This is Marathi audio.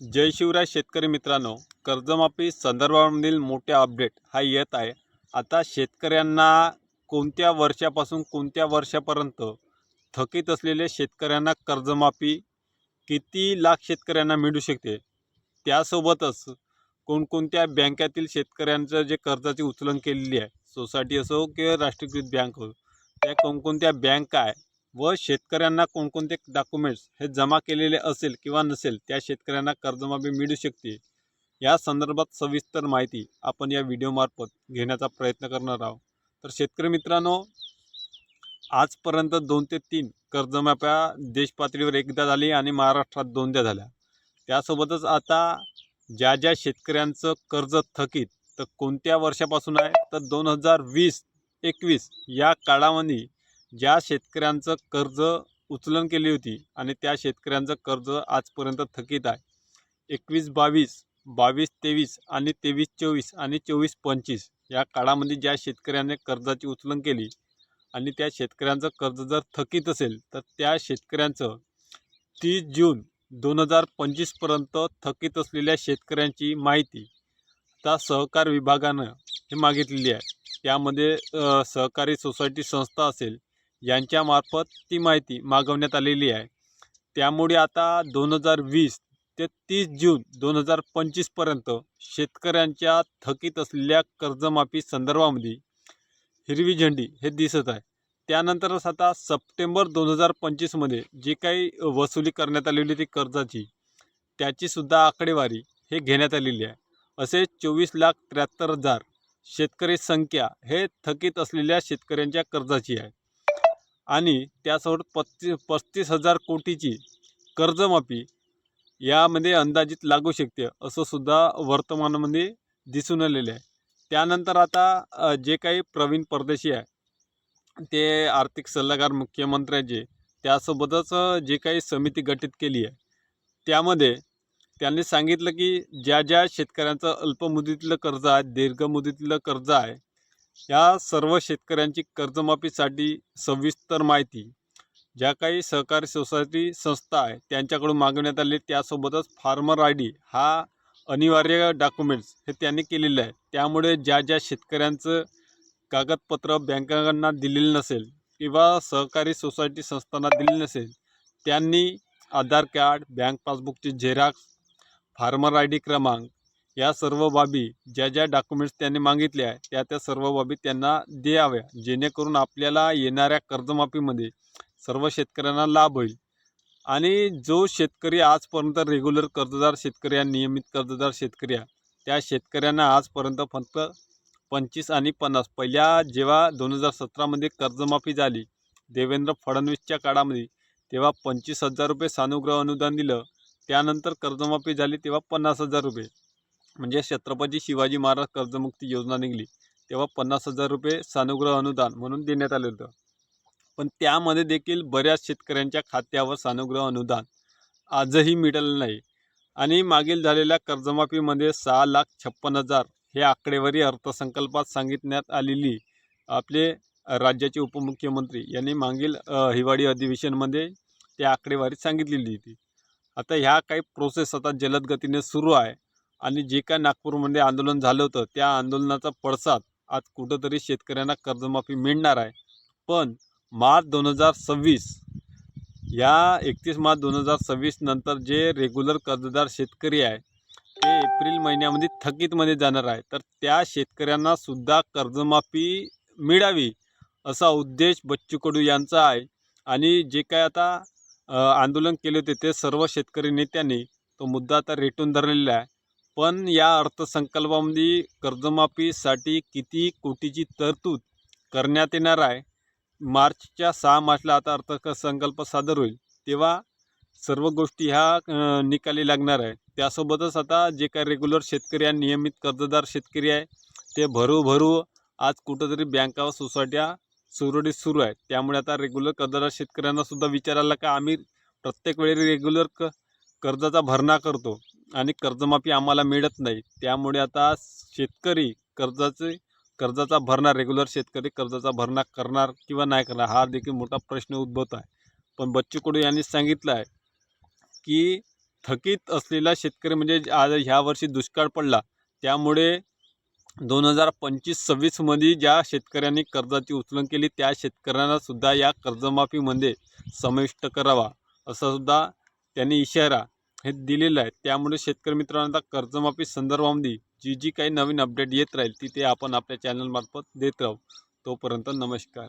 जय शिवराय शेतकरी मित्रांनो कर्जमाफी संदर्भामधील मोठे अपडेट हा येत आहे. आता शेतकऱ्यांना कोणत्या वर्षापासून कोणत्या वर्षापर्यंत थकीत असलेले शेतकऱ्यांना कर्जमाफी किती लाख शेतकऱ्यांना मिळू शकते? त्यासोबतच कोणकोणत्या बँकातील शेतकऱ्यांचं जे कर्जाची उचलन केलेली आहे सोसायटी असो किंवा राष्ट्रीयकृत बँक हो त्या कोणकोणत्या बँक आहे व शेतकऱ्यांना कोणकोणते डॉक्युमेंट्स हे जमा केलेले असेल किंवा नसेल त्या शेतकऱ्यांना कर्जमाफी मिळू शकते. या संदर्भात सविस्तर माहिती आपण या व्हिडिओमार्फत घेण्याचा प्रयत्न करणार आहोत. तर शेतकरी मित्रांनो आजपर्यंत दोन ते तीन कर्जमाफ्या देशपातळीवर एकदा झाली आणि महाराष्ट्रात दोनदा झाल्या. त्यासोबतच आता ज्या ज्या शेतकऱ्यांचं कर्ज थकीत तर कोणत्या वर्षापासून आहे? तर दोन हजार वीस एकवीस या काळामध्ये ज्या शेतकऱ्यांचं कर्ज उचलन केली होती आणि त्या शेतकऱ्यांचं कर्ज आजपर्यंत थकीत आहे. एकवीस बावीस बावीस तेवीस आणि तेवीस चोवीस आणि चोवीस पंचवीस या काळामध्ये ज्या शेतकऱ्याने कर्जाची उचलन केली आणि त्या शेतकऱ्यांचं कर्ज जर थकीत असेल तर त्या शेतकऱ्यांचं तीस जून दोन हजार पंचवीसपर्यंत थकीत असलेल्या शेतकऱ्यांची माहिती आता सहकार विभागानं हे मागितलेली आहे. त्यामध्ये सहकारी सोसायटी संस्था असेल यांच्यामार्फत ती माहिती मागवण्यात आलेली आहे. त्यामुळे आता दोन हजार वीस ते तीस जून दोन हजार पंचवीसपर्यंत शेतकऱ्यांच्या थकीत असलेल्या कर्जमाफी संदर्भामध्ये हिरवी झेंडी हे दिसत आहे. त्यानंतरच आता सप्टेंबर दोन हजार पंचवीसमध्ये जे काही वसुली करण्यात आलेली ती कर्जाची त्याचीसुद्धा आकडेवारी हे घेण्यात आलेली आहे. असे चोवीस लाख त्र्याहत्तर हजार शेतकरी संख्या हे थकीत असलेल्या शेतकऱ्यांच्या कर्जाची आहे. आणि त्यासोबत पस्तीस पस्तीस हजार कोटीची कर्जमाफी यामध्ये अंदाजित लागू शकते असं सुद्धा वर्तमानामध्ये दिसून आलेलं आहे. त्यानंतर आता जे काही प्रवीण परदेशी आहे ते आर्थिक सल्लागार मुख्यमंत्र्याचे त्यासोबतच जे काही समिती गठीत केली आहे त्यामध्ये त्यांनी सांगितलं की ज्या ज्या शेतकऱ्यांचं अल्पमुदतीतलं कर्ज आहे दीर्घमुदतीतलं कर्ज आहे या सर्व शेतकऱ्यांची कर्जमाफीसाठी सविस्तर माहिती. ज्या काही सहकारी सोसायटी संस्था आहे त्यांच्याकडून मागवण्यात आली त्यासोबतच फार्मर आय डी हा अनिवार्य डॉक्युमेंट्स हे त्यांनी केलेलं आहे. त्यामुळे ज्या ज्या शेतकऱ्यांचं कागदपत्र बँकांना दिलेलं नसेल किंवा सहकारी सोसायटी संस्थांना दिलेलं नसेल त्यांनी आधार कार्ड बँक पासबुकची झेरॉक्स फार्मर आय डी क्रमांक या सर्व बाबी ज्या ज्या डॉक्युमेंट्स त्यांनी मागितल्या आहे त्या त्या सर्व बाबी त्यांना द्याव्या. जेणेकरून आपल्याला येणाऱ्या कर्जमाफीमध्ये सर्व शेतकऱ्यांना लाभ होईल. आणि जो शेतकरी आजपर्यंत रेग्युलर कर्जदार शेतकरी आहे नियमित कर्जदार शेतकरी आहे त्या शेतकऱ्यांना आजपर्यंत फक्त पंचवीस आणि पन्नास. पहिल्या जेव्हा दोन हजार सतरामध्ये कर्जमाफी झाली देवेंद्र फडणवीसच्या काळामध्ये तेव्हा पंचवीस हजार रुपये सानुग्रह अनुदान दिलं त्यानंतर कर्जमाफी झाली तेव्हा पन्नास हजार रुपये. म्हणजे छत्रपती शिवाजी महाराज कर्जमुक्ती योजना निघाली तेव्हा पन्नास हजार रुपये सानुग्रह अनुदान म्हणून देण्यात आलं होतं. पण त्यामध्ये देखील बऱ्याच शेतकऱ्यांच्या खात्यावर सानुग्रह अनुदान आजही मिळालं नाही. आणि मागील झालेल्या कर्जमाफीमध्ये सहा लाख छप्पन हजार हे आकडेवारी अर्थसंकल्पात सांगितण्यात आलेली आपले राज्याचे उपमुख्यमंत्री यांनी मागील हिवाळी अधिवेशनमध्ये त्या आकडेवारी सांगितलेली होती. आता ह्या काही प्रोसेस आता जलद गतीने सुरू आहे. आणि जे काय नागपूरमध्ये आंदोलन झालं होतं त्या आंदोलनाचा पडसाद आज कुठंतरी शेतकऱ्यांना कर्जमाफी मिळणार आहे. पण मार्च दोन हजार सव्वीस या एकतीस मार्च दोन हजार सव्वीस नंतर जे रेग्युलर कर्जदार शेतकरी आहे ते एप्रिल महिन्यामध्ये थकीतमध्ये जाणार आहे. तर त्या शेतकऱ्यांना सुद्धा कर्जमाफी मिळावी असा उद्देश बच्चू कडू यांचा आहे. आणि जे काय आता आंदोलन केले होते ते सर्व शेतकरी नेत्यांनी तो मुद्दा आता रेटून धरलेला आहे. पण या अर्थसंकल्पामध्ये कर्जमाफीसाठी किती कोटीची तरतूद करण्यात येणार आहे? मार्चच्या सहा मार्चला आता अर्थसंकल्प सादर होईल तेव्हा सर्व गोष्टी ह्या निकाली लागणार आहे त्यासोबतच आता जे काय रेग्युलर शेतकरी आहे नियमित कर्जदार शेतकरी आहे ते भरू भरू आज कुठंतरी बँका व सोसायट्या सुरळीत सुरू आहेत. त्यामुळे आता रेग्युलर कर्जदार शेतकऱ्यांना सुद्धा विचारायला का आम्ही प्रत्येक वेळी रेग्युलर क कर्जाचा भरणा करतो. आणि कर्जमाफी आम्हाला मिळत नाही. त्यामुळे आता शेतकरी कर्जाचे कर्जाचा भरणा रेग्युलर शेतकरी कर्जाचा भरणा करणार किंवा नाही करणार हा देखील मोठा प्रश्न उद्भवत आहे. पण बच्चू कडू यांनी सांगितलं आहे की थकीत असलेला शेतकरी म्हणजे आज ह्या वर्षी दुष्काळ पडला. त्यामुळे दोन हजार पंचवीस सव्वीसमध्ये ज्या शेतकऱ्यांनी कर्जाची उचलन केली त्या शेतकऱ्यांनासुद्धा या कर्जमाफीमध्ये समाविष्ट करावा. असा सुद्धा त्यांनी इशारा हे दिलेलं आहे. त्यामुळे शेतकरी मित्रांनो आता कर्जमाफी संदर्भामध्ये जी जी काही नवीन अपडेट येत राहील ती ते आपण आपल्या चॅनलमार्फत देत राहू. तोपर्यंत नमस्कार.